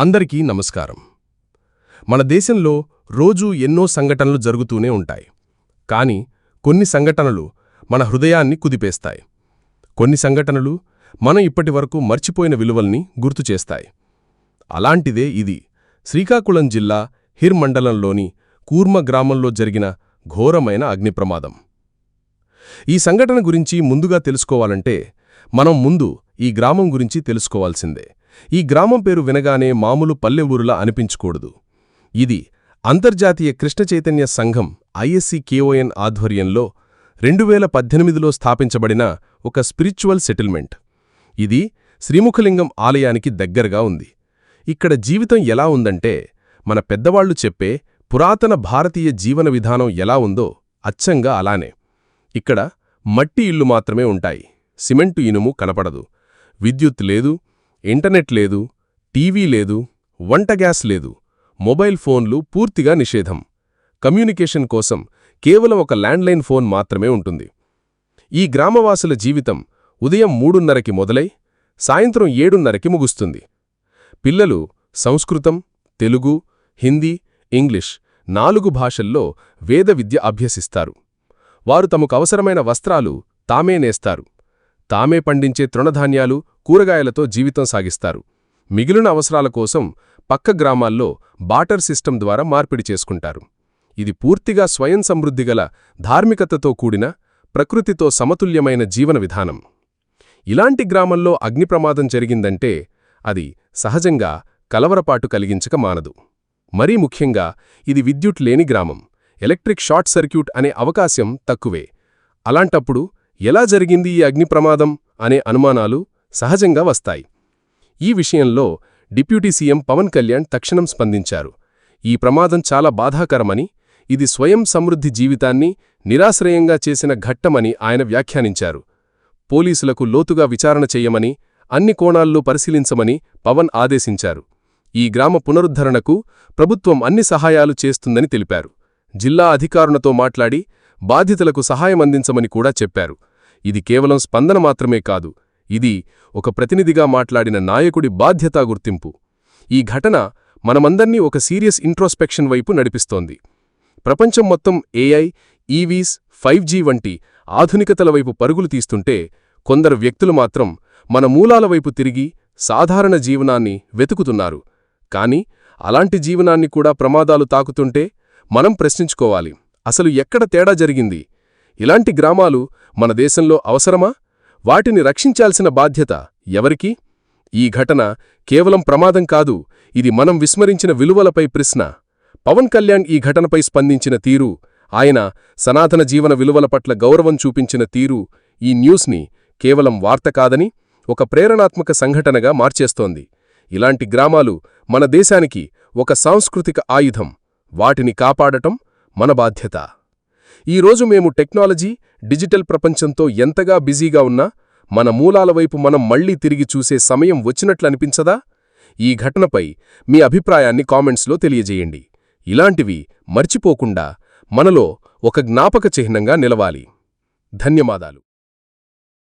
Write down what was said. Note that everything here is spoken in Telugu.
అందరికీ నమస్కారం. మన దేశంలో రోజూ ఎన్నో సంఘటనలు జరుగుతూనే ఉంటాయి. కాని కొన్ని సంఘటనలు మన హృదయాన్ని కుదిపేస్తాయి. కొన్ని సంఘటనలు మనం ఇప్పటివరకు మర్చిపోయిన విలువల్ని గుర్తుచేస్తాయి అలాంటిదే ఇది శ్రీకాకుళం జిల్లా హిర్ మండలంలోని కూర్మ గ్రామంలో జరిగిన ఘోరమైన అగ్నిప్రమాదం. ఈ సంఘటన గురించి ముందుగా తెలుసుకోవాలంటే మనం ముందు ఈ గ్రామం గురించి తెలుసుకోవాల్సిందే. ఈ గ్రామం పేరు వినగానే మామూలు పల్లెవూరులా అనిపించకూడదు. ఇది అంతర్జాతీయ కృష్ణ చైతన్య సంఘం ఐఎస్సి కేఓఎన్ ఆధ్వర్యంలో రెండు వేల పద్దెనిమిదిలో స్థాపించబడిన ఒక స్పిరిచువల్ సెటిల్మెంట్. ఇది శ్రీముఖలింగం ఆలయానికి దగ్గరగా ఉంది. ఇక్కడ జీవితం ఎలా ఉందంటే మన పెద్దవాళ్ళు చెప్పే పురాతన భారతీయ జీవన విధానం ఎలా ఉందో అచ్చంగా అలానే. ఇక్కడ మట్టి ఇల్లు మాత్రమే ఉంటాయి. సిమెంటు ఇనుము కనపడదు. విద్యుత్ లేదు ఇంటర్నెట్ లేదు టీవీ లేదు వంట గ్యాస్ లేదు మొబైల్ ఫోన్లు పూర్తిగా నిషేధం. కమ్యూనికేషన్ కోసం కేవలం ఒక ల్యాండ్లైన్ ఫోన్ మాత్రమే ఉంటుంది. ఈ గ్రామవాసుల జీవితం ఉదయం మూడున్నరకి మొదలై సాయంత్రం ఏడున్నరకి ముగుస్తుంది. పిల్లలు సంస్కృతం తెలుగు హిందీ ఇంగ్లీష్ నాలుగు భాషల్లో వేద విద్య అభ్యసిస్తారు. వారు తమకు అవసరమైన వస్త్రాలు తామే నేస్తారు. తామే పండించే తృణధాన్యాలు కూరగాయలతో జీవితం సాగిస్తారు. మిగిలిన అవసరాల కోసం పక్క గ్రామాల్లో బాటర్ సిస్టమ్ ద్వారా మార్పిడి చేసుకుంటారు. ఇది పూర్తిగా స్వయం సమృద్ధిగల ధార్మికతతో కూడిన ప్రకృతితో సమతుల్యమైన జీవన విధానం. ఇలాంటి గ్రామంలో అగ్నిప్రమాదం జరిగిందంటే అది సహజంగా కలవరపాటు కలిగించక మానదు. మరీ ముఖ్యంగా ఇది విద్యుత్ లేని గ్రామం ఎలక్ట్రిక్ షార్ట్ సర్క్యూట్ అనే అవకాశం తక్కువే. అలాంటప్పుడు ఎలా జరిగింది ఈ అగ్నిప్రమాదం అనే అనుమానాలు సహజంగా వస్తాయి. ఈ విషయంలో డిప్యూటీ సీఎం పవన్ కళ్యాణ్ తక్షణం స్పందించారు. ఈ ప్రమాదం చాలా బాధాకరమని ఇది స్వయం సమృద్ధి జీవితాన్ని నిరాశ్రయంగా చేసిన ఘట్టమని ఆయన వ్యాఖ్యానించారు. పోలీసులకు లోతుగా విచారణ చెయ్యమని అన్ని కోణాల్లో పరిశీలించమని పవన్ ఆదేశించారు. ఈ గ్రామ పునరుద్ధరణకు ప్రభుత్వం అన్ని సహాయాలు చేస్తుందని తెలిపారు. జిల్లా అధికారులతో మాట్లాడి బాధితులకు సహాయమందించమని కూడా చెప్పారు. ఇది కేవలం స్పందన మాత్రమే కాదు ఇది ఒక ప్రతినిధిగా మాట్లాడిన నాయకుడి బాధ్యతా గుర్తింపు. ఈ ఘటన మనమందర్నీ ఒక సీరియస్ ఇంట్రోస్పెక్షన్ వైపు నడిపిస్తోంది. ప్రపంచం మొత్తం ఏఐ ఈవీస్ ఫైవ్ వంటి ఆధునికతల వైపు పరుగులు తీస్తుంటే కొందరు వ్యక్తులు మాత్రం మన మూలాల వైపు తిరిగి సాధారణ జీవనాన్ని వెతుకుతున్నారు. కాని అలాంటి జీవనాన్ని కూడా ప్రమాదాలు తాకుతుంటే మనం ప్రశ్నించుకోవాలి అసలు ఎక్కడ తేడా జరిగింది? ఇలాంటి గ్రామాలు మన దేశంలో అవసరమా? వాటిని రక్షించాల్సిన బాధ్యత ఎవరికి? ఈ ఘటన కేవలం ప్రమాదం కాదు ఇది మనం విస్మరించిన విలువలపై ప్రశ్న. పవన్ కళ్యాణ్ ఈ ఘటనపై స్పందించిన తీరు ఆయన సనాతన జీవన విలువల పట్ల గౌరవం చూపించిన తీరు ఈ న్యూస్ని కేవలం వార్త కాదని ఒక ప్రేరణాత్మక సంఘటనగా మార్చేస్తోంది. ఇలాంటి గ్రామాలు మన దేశానికి ఒక సాంస్కృతిక ఆయుధం వాటిని కాపాడటం మన బాధ్యత. ఈరోజు మేము టెక్నాలజీ డిజిటల్ ప్రపంచంతో ఎంతగా బిజీగా ఉన్నా మన మూలాల వైపు మనం మళ్ళీ తిరిగి చూసే సమయం వచ్చినట్లనిపించదా ఈ ఘటనపై మీ అభిప్రాయాన్ని కామెంట్స్లో తెలియజేయండి. ఇలాంటివి మర్చిపోకుండా మనలో ఒక జ్ఞాపక చిహ్నంగా నిలవాలి. ధన్యవాదాలు.